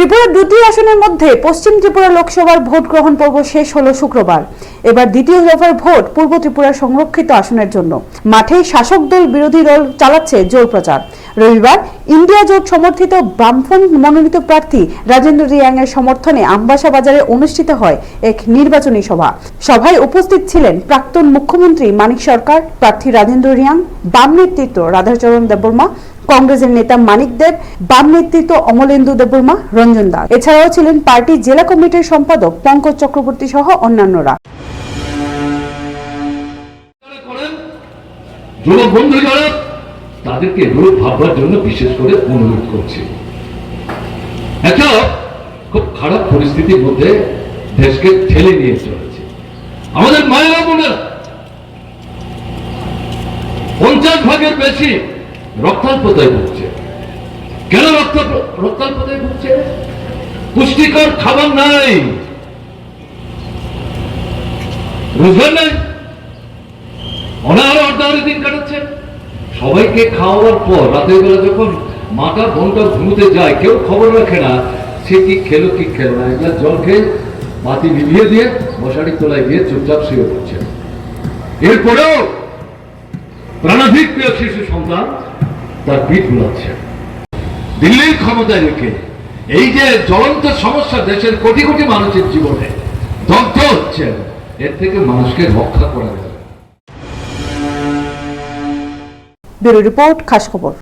ত্রিপুরা দুটি আসনের মধ্যে পশ্চিম ত্রিপুরা লোকসভার ভোট গ্রহণ পর্ব শেষ হলো শুক্রবার। এবার দ্বিতীয় দফার ভোট পূর্ব ত্রিপুরা সংরক্ষিত আসনের জন্য। মাঠে শাসক দল বিরোধী দল চালাচ্ছে জোর প্রচার। রবিবার ইন্ডিয়া জোট সমর্থিত বামফ্রন্ট মনোনীত প্রার্থী রাজেন্দ্র রিয়াং এর সমর্থনে আমবাসা বাজারে অনুষ্ঠিত হয় এক নির্বাচনী সভা। সভায় উপস্থিত ছিলেন প্রাক্তন মুখ্যমন্ত্রী মানিক সরকার, প্রার্থী রাজেন্দ্র রিয়াং, বাম নেতৃত্ব রাধাচরণ দেববর্মা, কংগ্রেসের নেতা মানিক দেব, বাম নেতৃত্ব অমলেন্দু দেববর্মা, রঞ্জন দাস। এছাড়াও ছিলেন পার্টি জেলা কমিটির সম্পাদক পঙ্কজ চক্রবর্তী সহ অন্যান্যরা। যুবক বন্ধু তাদেরকে এগুলো ভাববার জন্য বিশেষ করে অনুরোধ করছি। একটা খুব খারাপ পরিস্থিতির মধ্যে দেশকে ঠেলে নিয়ে চলেছে। আমাদের মায়েরা বোনেরা, পঞ্চাশ ভাগের বেশি রক্তাল্পতায় ভুগছে। কেন রক্ত, রক্তাল্পতায় ভুগছে? পুষ্টিকর খাবার নাই। রোজগার নাই। অনাহারে অর্ধাহারে দিন কাটাচ্ছে সবাইকে খাওয়াবার পর রাতের বেলা যখন মাটা বোনটা ঘুমোতে যায়, কেউ খবর রাখে না, সে কি খেলো কি খেলো না। এগুলা জল খেয়ে বাতি নিভিয়ে দিয়ে মশারি তোলায় দিয়ে চুপচাপ শুয়ে পড়ছে। এরপরেও প্রাণাধিক প্রিয় শিশু সন্তান তার পিঠ বুলাচ্ছে দিল্লির ক্ষমতায় রেখে এই যে জ্বলন্ত সমস্যা দেশের কোটি কোটি মানুষের জীবনে, দগ্ধ হচ্ছে এর থেকে মানুষকে রক্ষা করা যাবে। ব্যুরো রিপোর্ট খাস খবর।